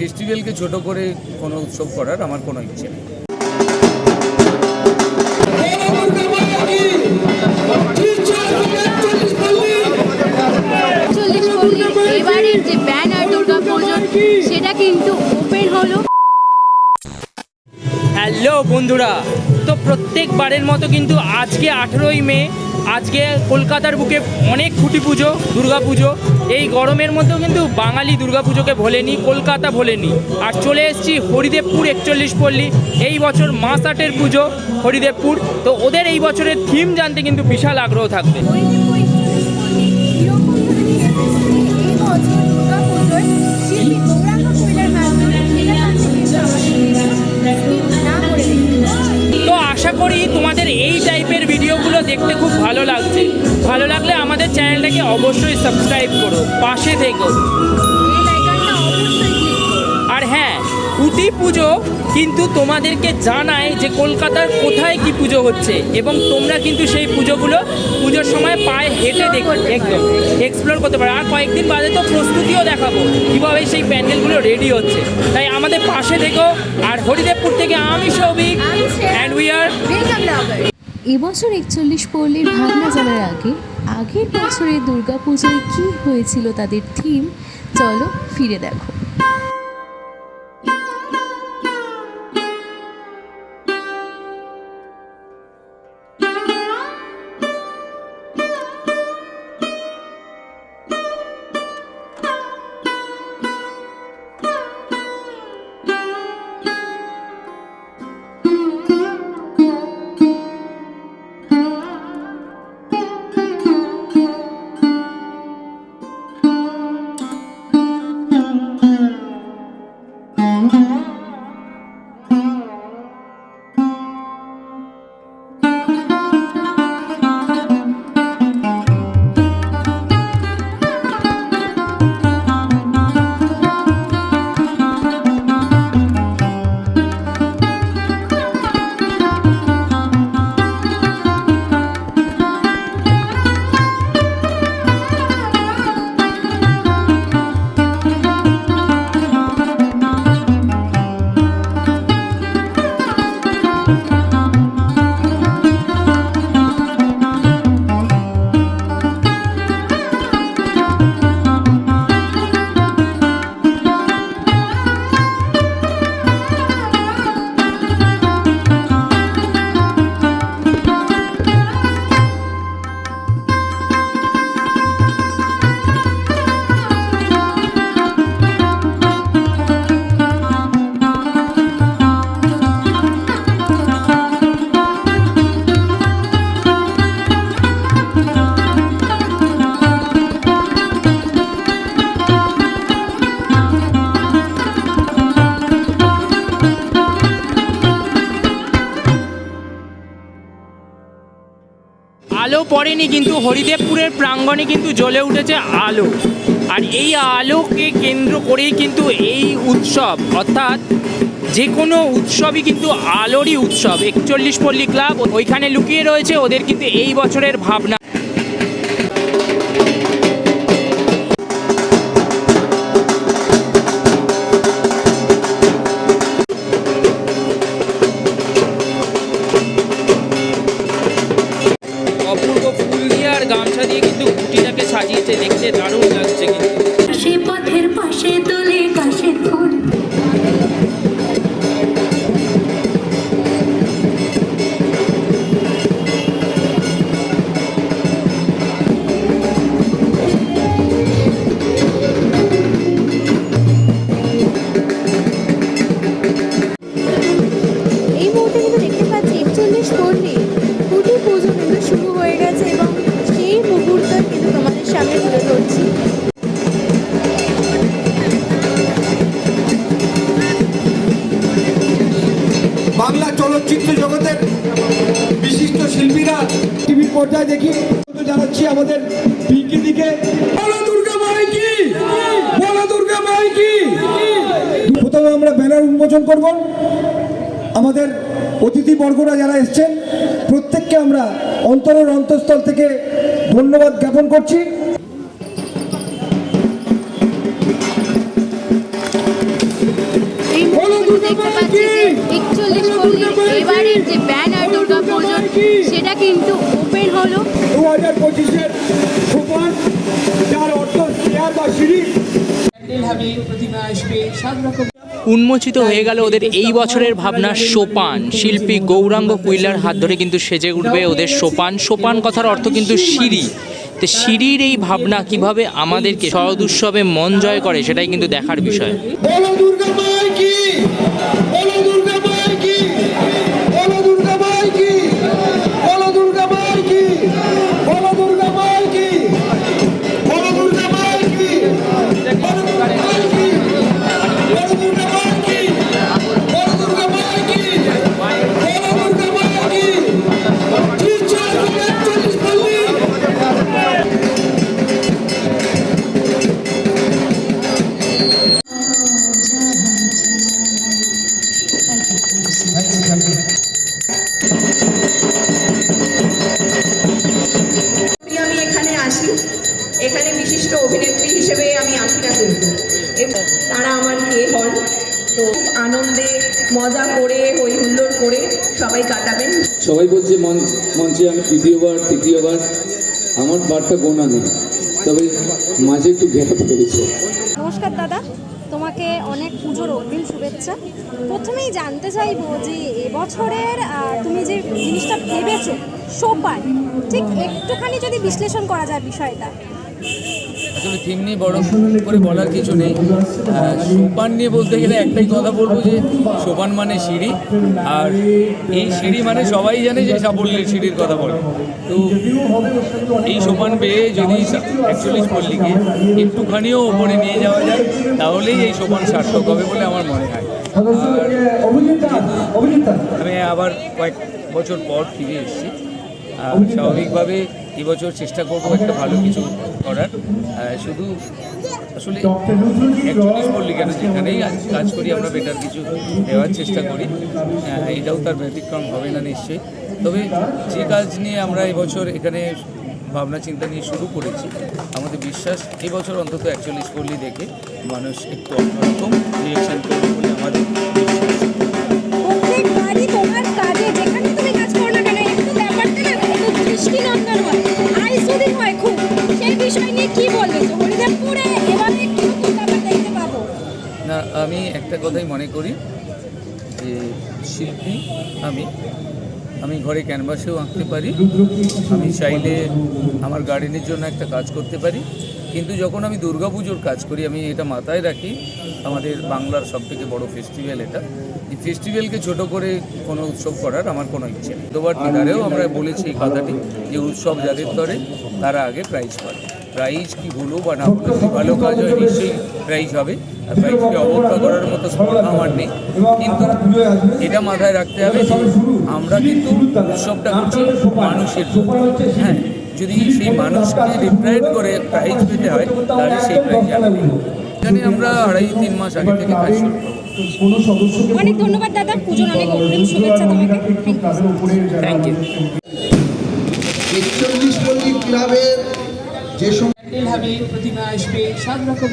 ফেস্টিভ্যালকে ছোট করে কোনো উৎসব করার আমার কোনো ইচ্ছে নেই। এবারের যে ব্যানার দুর্গা পুজোর সেটা কিন্তু ওপেন হলো। হ্যালো বন্ধুরা তো প্রত্যেকবারের মতো কিন্তু আজকে আঠেরোই মে, আজকে কলকাতার বুকে অনেক খুঁটি পুজো, দুর্গা পুজো। এই গরমের মধ্যেও কিন্তু বাঙালি দুর্গা পুজোকে ভোলেনি, কলকাতা ভোলেনি। আর চলে এসেছি হরিদেবপুর একচল্লিশ পল্লী। এই বছর মাস আটের পুজো হরিদেবপুর। তো ওদের এই বছরের থিম জানতে কিন্তু বিশাল আগ্রহ থাকবে। আশা করি তোমাদের এই টাইপের ভিডিওগুলো দেখতে খুব ভালো লাগছে। ভালো লাগলে আমাদের চ্যানেলটাকে অবশ্যই সাবস্ক্রাইব করো পাশে থেকো। আর হ্যাঁ কুটি পুজো কিন্তু তোমাদেরকে জানায় যে কলকাতার কোথায় কি পুজো হচ্ছে এবং তোমরা কিন্তু সেই পুজোগুলো পুজোর সময় পায়ে হেঁটে দেখো একদম। এক্সপ্লোর করতে পারো। আর কয়েকদিন বাদে তো প্রস্তুতিও দেখাবো কীভাবে সেই প্যান্ডেলগুলো রেডি হচ্ছে। তাই আমাদের পাশে দেখো আর হরিদেবপুর থেকে আমি সৌভিক অ্যান্ড উই আর এবছর একচল্লিশ পল্লীর ভাবনা জানার আগে আগের বছরের দুর্গাপুজোয় কী হয়েছিল তাদের থিম চলো ফিরে দেখো। পড়েনি কিন্তু হরিদেবপুরের প্রাঙ্গণে কিন্তু জ্বলে উঠেছে আলো। আর এই আলোকে কেন্দ্র করেই কিন্তু এই উৎসব, অর্থাৎ যে কোনো উৎসবই কিন্তু আলোরই উৎসব। একচল্লিশ পল্লী ক্লাব, ওইখানে লুকিয়ে রয়েছে ওদের কিন্তু এই বছরের ভাবনা। সাজিয়েছে দেখতে দারুণ পর্দায় দেখি জানাচ্ছি আমাদের পিঙ্কি দিকে। প্রথমে আমরা ব্যানার উন্মোচন করব। আমাদের অতিথি বর্গরা যারা এসছেন প্রত্যেককে আমরা অন্তরের অন্তঃস্থল থেকে ধন্যবাদ জ্ঞাপন করছি। কিন্তু দেখতে পাচ্ছি যে একচল্লিশ এবারের যে ব্যানার দুর্গা পুজোর সেটা কিন্তু হলো? দু হাজার পঁচিশের সোপান যার অর্থ চেয়ার বা সিঁড়ি উন্মোচিত হয়ে গেল ওদের এই বছরের ভাবনা সোপান। শিল্পী গৌরাঙ্গ কুইলার হাত ধরে কিন্তু সেজে উঠবে ওদের সোপান। সোপান কথার অর্থ কিন্তু সিঁড়ি। তো সিঁড়ির এই ভাবনা কীভাবে আমাদেরকে শরদ উৎসবে মন জয় করে সেটাই কিন্তু দেখার বিষয়। আমি এখানে আসি। এখানে বিশিষ্ট অভিনেত্রী হিসেবে আমি আসি না কিন্তু তারা আমার কে হন। তো আনন্দে মজা করে, হই হুল্লোড় করে সবাই কাটাবেন। সবাই বলছে মঞ্চে আমি তৃতীয়বার তৃতীয়বার। আমার বারটা গোনা নেই। তবে মাঝে একটু গ্যাপ হয়েছে নমস্কার দাদা, তোমাকে অনেক পুজোর অগ্রিম শুভেচ্ছা। প্রথমেই জানতে চাইব যে এবছরের তুমি যে জিনিসটা ভেবেছো সোপার ঠিক একটুখানি যদি বিশ্লেষণ করা যায় বিষয়টা। আসলে থিম নিয়ে বড় করে বলার কিছু নেই। সোপান নিয়ে বলতে গেলে একটাই কথা বলব যে সোপান মানে সিঁড়ি আর এই সিঁড়ি মানে সবাই জানে যে সাফল্যের সিঁড়ির কথা বলে। তো এই সোপান পেয়ে যদি একচল্লিশ পল্লীকে একটুখানিও ওপরে নিয়ে যাওয়া যায় তাহলেই এই সোপান সার্থক হবে বলে আমার মনে হয়। আমি আবার কয়েক বছর পর ফিরে এসেছি। স্বাভাবিকভাবে এবছর চেষ্টা করব একটা ভালো কিছু করার। শুধু আসলে একচল্লিশ পল্লী কেন যেখানেই কাজ করি আমরা বেটার কিছু দেওয়ার চেষ্টা করি। এটাও তার ব্যতিক্রম হবে না নিশ্চয়ই। তবে যে কাজ নিয়ে আমরা এবছর এখানে ভাবনা চিন্তা নিয়ে শুরু করেছি, আমাদের বিশ্বাস এবছর অন্তত একচল্লিশ পল্লী দেখে মানুষ একটু অন্যরকম রিয়েকশন করবে বলে আমাদের বিশ্বাস। হয় আইসুদিন হয় খুব। সেই বিষয় নিয়ে হরিদেবপুরে এভাবে দেখতে পাবো? না, আমি একটা কথাই মনে করি যে শিল্পী আমি। আমি ঘরে ক্যানভাসেও আঁকতে পারি। আমি চাইলে আমার গার্ডেনের জন্য একটা কাজ করতে পারি। কিন্তু যখন আমি দুর্গাপুজোর কাজ করি, আমি এটা মাথায় রাখি, আমাদের বাংলার সবথেকে বড় ফেস্টিভ্যাল এটা। এই ফেস্টিভ্যালকে ছোট করে কোনো উৎসব করার আমার কোনো ইচ্ছে নেই। দুবার দিনারেও আমরা বলেছি এই কথাটি, যে উৎসব যাদের ধরে, তারা আগে প্রাইজ পায়। প্রাইজ কি হলো বা না হলো ভালো কাজ হয় নিশ্চয়ই প্রাইজ হবে। আর প্রাইজকে অবজ্ঞা করার মতো স্পর্ধা আমার নেই। কিন্তু এটা মাথায় রাখতে হবে যে আমরা কিন্তু উৎসবটা করছি মানুষের হ্যাঁ যদি সেই মানুষকে রিপ্রাইড করে প্রাইজ পেতে হয়, তাহলে সেই প্রাইজ এখানে আমরা আড়াই তিন মাস আগে থেকে কাজ শুরু করব। অনেক ধন্যবাদ দাদা। পুজোর অনেক অগ্রিম শুভেচ্ছা তোমাকে। থ্যাংক ইউ একচল্লিশ পল্লী ক্লাবের যে সমস্ত প্রতিমা আসবে সব রকম